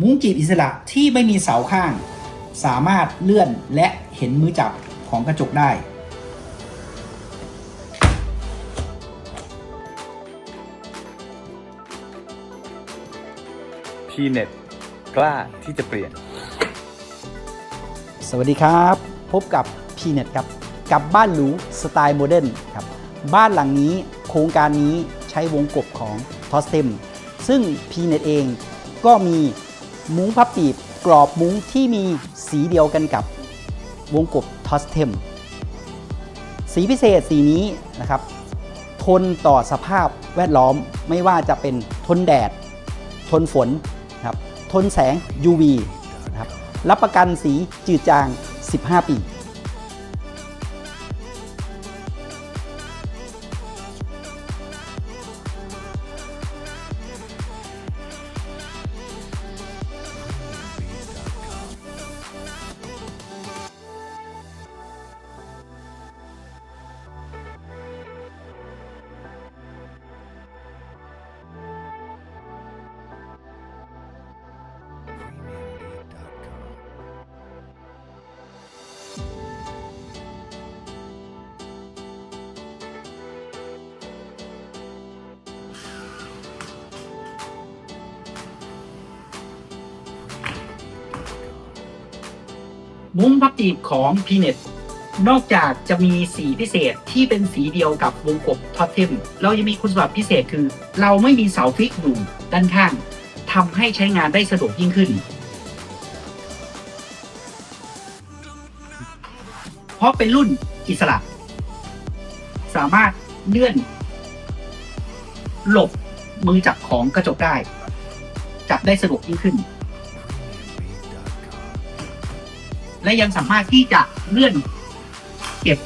มุ้งจีบอิสระที่ไม่มีเสาข้าง สามารถเลื่อนและเห็นมือจับของกระจกได้ พีเน็ตกล้าที่จะเปลี่ยน สวัสดีครับ พบกับ p n e t ครับ กับบ้านหรูสไตล์โมเดิร์นครับ บ้านหลังนี้โครงการนี้ใช้วงกบของ t o s t e m ซึ่ง p n e t เองก็มี มุ้งพับปีบกรอบมุ้งที่มีสีเดียวกันกับวงกบทอสเทม สีพิเศษสีนี้นะครับ ทนต่อสภาพแวดล้อมไม่ว่าจะเป็นทนแดด ทนฝนนะครับทนแสง UV นะครับรับประกันสีจืดจาง 15 ปี มุ้งพับจีบของ p n e t นอกจากจะมีสีพิเศษที่เป็นสีเดียวกับวงกบท็อตเทมเรายังมีคุณสมบัติพิเศษคือ เราไม่มีเสาฟิกอยู่ด้านข้างทำให้ใช้งานได้สะดวกยิ่งขึ้น เพราะเป็นรุ่นอิสระ สามารถเลื่อน หลบมือจับของกระจกได้ จับได้สะดวกยิ่งขึ้น และยังสามารถที่จะเลื่อนเก็บ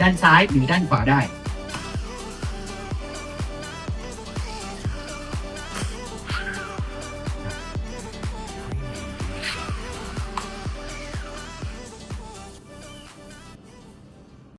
ด้านซ้ายหรือด้านขวาได้